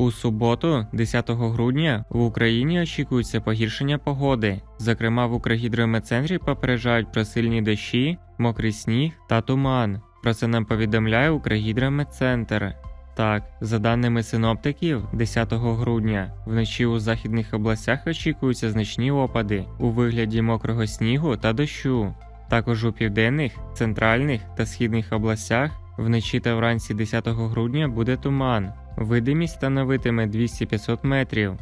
У суботу, 10 грудня, в Україні очікується погіршення погоди. Зокрема, в Укргідрометцентрі попереджають про сильні дощі, мокрий сніг та туман. Про це нам повідомляє Укргідрометцентр. Так, за даними синоптиків, 10 грудня вночі у західних областях очікуються значні опади у вигляді мокрого снігу та дощу. Також у південних, центральних та східних областях вночі та вранці 10 грудня буде туман. Видимість становитиме 200-500 метрів.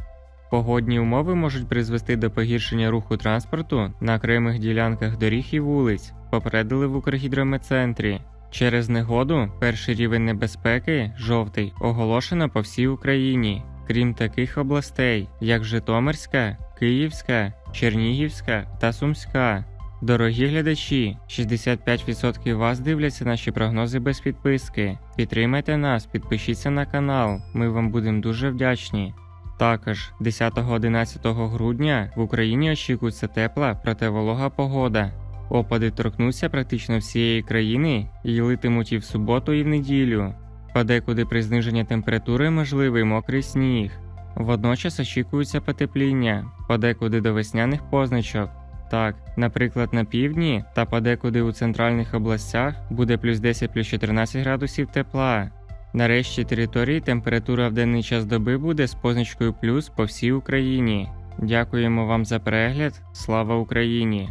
Погодні умови можуть призвести до погіршення руху транспорту на окремих ділянках доріг і вулиць, попередили в Укргідрометцентрі. Через негоду перший рівень небезпеки жовтий оголошено по всій Україні, крім таких областей, як Житомирська, Київська, Чернігівська та Сумська. Дорогі глядачі, 65% вас дивляться наші прогнози без підписки. Підтримайте нас, підпишіться на канал, ми вам будемо дуже вдячні. Також 10-11 грудня в Україні очікується тепла, проте волога погода. Опади торкнуться практично всієї країни і литимуть і в суботу, і в неділю. Подекуди при зниженні температури можливий мокрий сніг. Водночас очікується потепління, подекуди до весняних позначок. Так, наприклад, на півдні та подекуди у центральних областях буде плюс 10 плюс 14 градусів тепла. Нарешті території температура в денний час доби буде з позначкою плюс по всій Україні. Дякуємо вам за перегляд. Слава Україні!